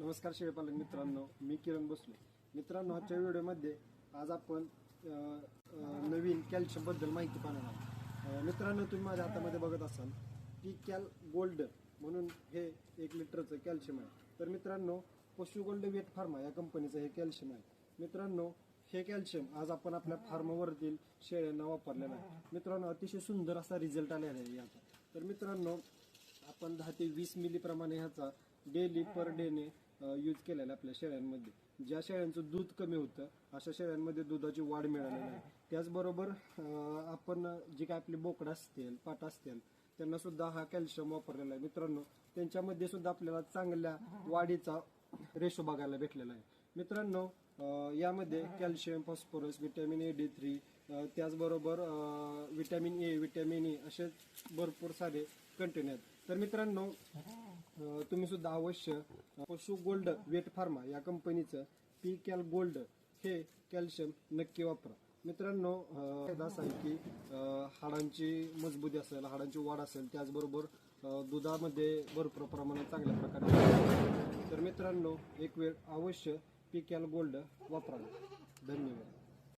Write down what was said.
नमस्कार शेळीपालक मित्रांनो मी किरण बसलो मित्रांनो आजच्या व्हिडिओमध्ये आज आपण नवीन कॅल्शियमबद्दल माहिती पाहणार आहोत. मित्रांनो तुम्ही माझ्या हातामध्ये बघत असाल पी कॅल गोल्ड म्हणून हे एक लिटरचं कॅल्शियम आहे. तर मित्रांनो पशु गोल्ड वेट फार्मा या कंपनीचं हे कॅल्शियम आहे. मित्रांनो हे कॅल्शियम आज आपण आपल्या फार्मवरील शेळ्यांना वापरलेलं आहे. मित्रांनो अतिशय सुंदर असा रिझल्ट आलेला आहे याचा. तर मित्रांनो आपण दहा ते वीस मिलीप्रमाणे ह्याचा डेली पर डेने यूज केलेला आहे आपल्या शेळ्यांमध्ये. ज्या शेळ्यांचं दूध कमी होतं अशा शेळ्यांमध्ये दुधाची वाढ मिळालेली आहे. त्याचबरोबर आपण जी काय आपली बोकडं असतील पाट असतील त्यांना सुद्धा हा कॅल्शियम वापरलेला आहे. मित्रांनो त्यांच्यामध्ये सुद्धा आपल्याला चांगल्या वाढीचा रेशो बघायला भेटलेला आहे. मित्रांनो यामध्ये calcium phosphorus vitamin A D three त्याचबरोबर व्हिटॅमिन ए व्हिटॅमिन ई असे भरपूर सारे कंटेन आहेत. तर मित्रांनो तुम्ही सुद्धा अवश्य पशु गोल्ड वेट फार्मा या कंपनीचं पी कॅल गोल्ड हे कॅल्शियम नक्की वापरा. मित्रांनो फायदा की हाडांची मजबूती असेल हाडांची वाढ असेल त्याचबरोबर दुधामध्ये भरपूर प्रमाणात चांगल्या प्रकारे तर मित्रांनो एक वेळ अवश्य पी कॅल गोल्ड वापरा. धन्यवाद.